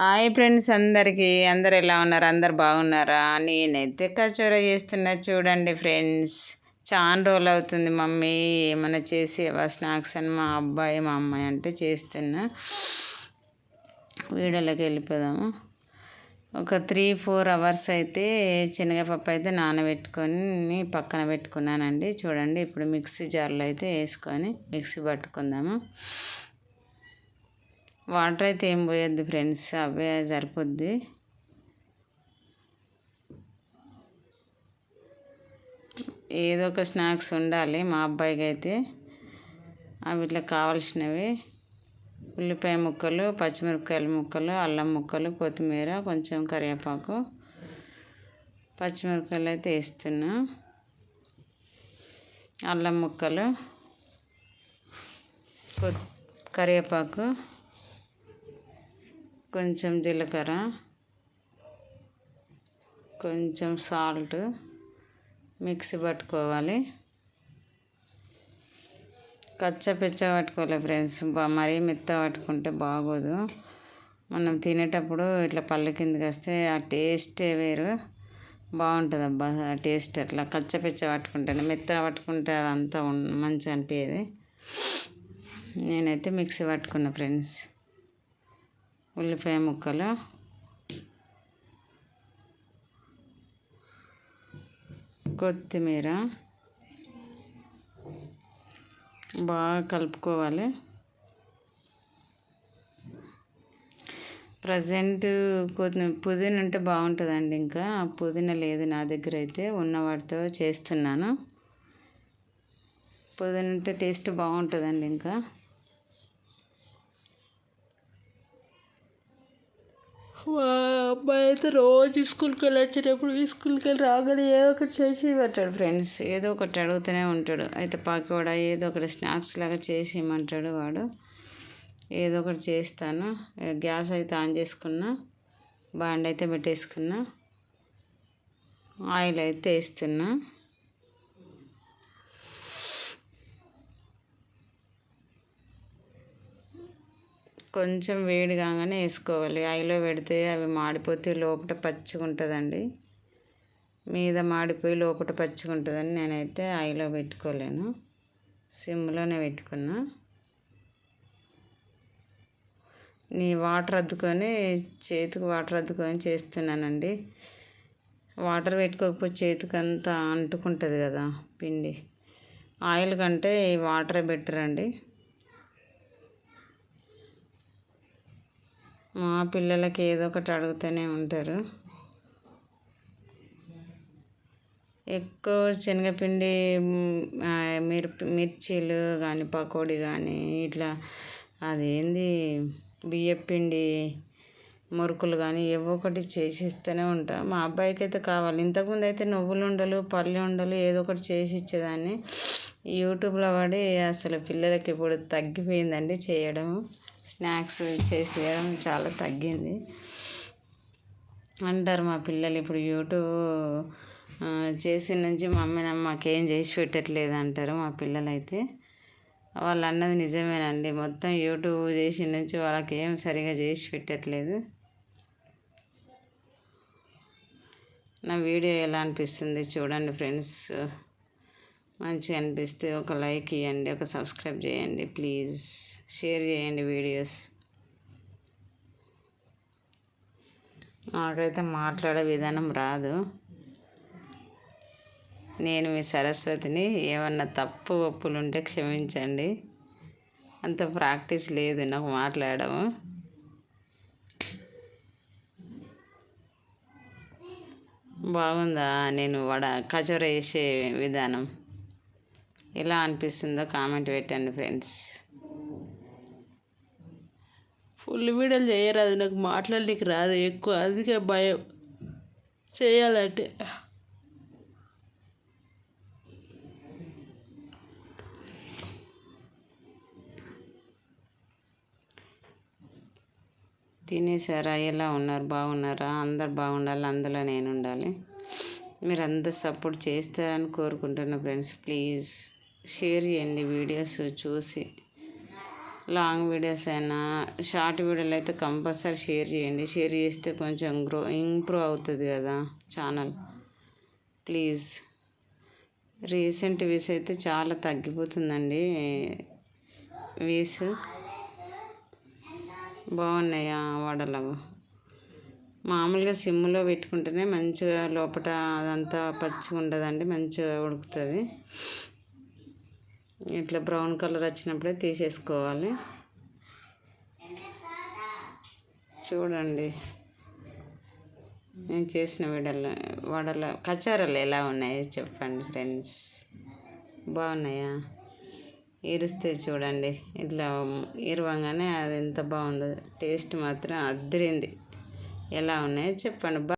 Hi friends అందరికీ. అందరు ఎలా ఉన్నారు? అందరు బాగున్నారా? నేనైతే కచోర చేస్తున్నా చూడండి ఫ్రెండ్స్. చాలా రోజులు అవుతుంది మమ్మీ. ఏమైనా చేసి స్నాక్స్ అని మా అబ్బాయి మా అమ్మాయి అంటే చేస్తున్నా. వీడియోలోకి వెళ్ళిపోదాము. ఒక త్రీ ఫోర్ అవర్స్ అయితే శనగపప్పు అయితే నానబెట్టుకొని పక్కన పెట్టుకున్నానండి. చూడండి ఇప్పుడు మిక్సీ జార్లో అయితే వేసుకొని మిక్సీ పట్టుకుందాము. వాటర్ అయితే ఏం పోయొద్దు ఫ్రెండ్స్ అవే సరిపోద్ది. ఏదో ఒక స్నాక్స్ ఉండాలి మా అబ్బాయికి అయితే అవి ఇట్లా కావాల్సినవి. ఉల్లిపాయ ముక్కలు పచ్చిమిరపకాయల ముక్కలు అల్లం ముక్కలు కొత్తిమీర కొంచెం కరివేపాకు. పచ్చిమిరపకాయలు అయితే వేస్తున్నా. అల్లం ముక్కలు కరివేపాకు. కొంచెం జీలకర్ర కొంచెం సాల్ట్ మిక్సీ పట్టుకోవాలి. కచ్చపిచ్చ పట్టుకోవాలి ఫ్రెండ్స్. మరీ మెత్త పట్టుకుంటే బాగోదు. మనం తినేటప్పుడు ఇట్లా పళ్ళ కిందకి వస్తే ఆ టేస్టే వేరు. బాగుంటుంది అబ్బా ఆ టేస్ట్ అట్లా. కచ్చ పిచ్చ పట్టుకుంటాను మెత్త పట్టుకుంటే అంతా మంచిగా అనిపించేది నేనైతే మిక్సీ పట్టుకున్నా ఫ్రెండ్స్. ఉల్లిపాయ ముక్కలు. కొత్తిమీర. బాగా కలుపుకోవాలి. ప్రజెంట్ కొద్ది పుదీనా ఉంటే బాగుంటుందండి ఇంకా. పుదీనా లేదు నా దగ్గర అయితే ఉన్న వాటితో చేస్తున్నాను. పుదీనా ఉంటే టేస్ట్ బాగుంటుందండి ఇంకా. మా అబ్బాయి అయితే రోజు స్కూల్కి వెళ్ళి వచ్చేటప్పుడు స్కూల్కి వెళ్ళి రాగానే ఏదో ఒకటి చేసి పెట్టాడు ఫ్రెండ్స్. ఏదో ఒకటి అడుగుతూనే ఉంటాడు. అయితే పాకోడ ఏదో ఒకటి స్నాక్స్ లాగా చేసి ఇమ్మంటాడు వాడు. ఏదో ఒకటి చేస్తాను. గ్యాస్ అయితే ఆన్ చేసుకున్నా బాండ్ అయితే పెట్టేసుకున్నా ఆయిల్ అయితే వేస్తున్నా. కొంచెం వేడి కాగానే వేసుకోవాలి. ఐలో పెడితే అవి మాడిపోతే లోపల పచ్చిగా ఉంటుందండి. మీద మాడిపోయి లోపల పచ్చిగా ఉంటుందని నేనైతే ఐలో పెట్టుకోలేను. సిమ్లోనే పెట్టుకున్నా. నీ వాటర్ అద్దుకొని చేతికి వాటర్ అద్దుకొని చేస్తున్నానండి. వాటర్ పెట్టుకోకపోతే చేతికి అంతా అంటుకుంటుంది కదా పిండి. ఆయిల్ కంటే ఈ వాటరే బెటర్ అండి మా పిల్లలకి ఏదో ఒకటి అడుగుతూనే ఉంటారు. ఎక్కువ శనగపిండి మిర్ మిర్చీలు కానీ పకోడీ కానీ ఇట్లా అదేంది బియ్యపిండి మురుకులు కానీ ఏవో ఒకటి చేసి ఇస్తూనే ఉంటా. మా అబ్బాయికి అయితే కావాలి ఇంతకుముందు అయితే నువ్వులు ఉండలు పల్లె ఉండలు ఏదో ఒకటి చేసి ఇచ్చేదాన్ని. యూట్యూబ్లో పడి అసలు పిల్లలకి ఇప్పుడు తగ్గిపోయిందండి చేయడము. స్నాక్స్ చేసేయడం చాలా తగ్గింది. అంటారు మా పిల్లలు ఇప్పుడు యూట్యూబ్ చేసిన నుంచి మమ్మీ మాకేం చేసి పెట్టట్లేదు అంటారు మా పిల్లలైతే. వాళ్ళు అన్నది నిజమేనండి. మొత్తం యూట్యూబ్ చేసిన నుంచి వాళ్ళకి ఏం సరిగా చేసి పెట్టట్లేదు. నా వీడియో ఎలా అనిపిస్తుంది చూడండి ఫ్రెండ్స్. మంచిగా అనిపిస్తే ఒక లైక్ ఇవ్వండి ఒక సబ్స్క్రైబ్ చేయండి ప్లీజ్. షేర్ చేయండి వీడియోస్. నాకైతే మాట్లాడే విధానం రాదు. నేను మీ సరస్వతిని ఏమన్నా తప్పు ఒప్పులు ఉంటే క్షమించండి. అంత ప్రాక్టీస్ లేదు నాకు మాట్లాడము. బాగుందా? నేను వడ కచోర వేసే విధానం. ఎలా అనిపిస్తుందో కామెంట్ పెట్టండి ఫ్రెండ్స్. ఫుల్ వీడియోలు చేయరాదు నాకు మాట్లాడడానికి రాదు ఎక్కువ అందుకే భయం. చేయాలంటే. తినేసారా? ఎలా ఉన్నారు? బాగున్నారా? అందరు బాగుండాలి అందులో నేను ఉండాలి. మీరు అందరు సపోర్ట్ చేస్తారని కోరుకుంటున్నా ఫ్రెండ్స్ ప్లీజ్. షేర్ చేయండి వీడియోస్ చూసి. లాంగ్ వీడియోస్ అయినా షార్ట్ వీడియోలు అయితే కంపల్సరీ షేర్ చేయండి. షేర్ చేస్తే కొంచెం గ్రో ఇంప్రూవ్ అవుతుంది కదా ఛానల్. ప్లీజ్. రీసెంట్ వీస్ అయితే చాలా తగ్గిపోతుందండి. వీస్ బాగున్నాయా వడలవు మామూలుగా సిమ్లో పెట్టుకుంటేనే మంచిగా లోపల అదంతా పచ్చిగా ఉండదండి మంచిగా ఉడుకుతుంది. ఇట్లా బ్రౌన్ కలర్ వచ్చినప్పుడే తీసేసుకోవాలి. చూడండి. నేను చేసిన వడలు వడల కచారాలు ఎలా ఉన్నాయో చెప్పండి ఫ్రెండ్స్? బాగున్నాయా? ఇరిస్తే చూడండి. ఇట్లా ఇరవంగానే అది ఎంత బాగుందో టేస్ట్ మాత్రం అద్దరింది ఎలా ఉన్నాయో చెప్పండి.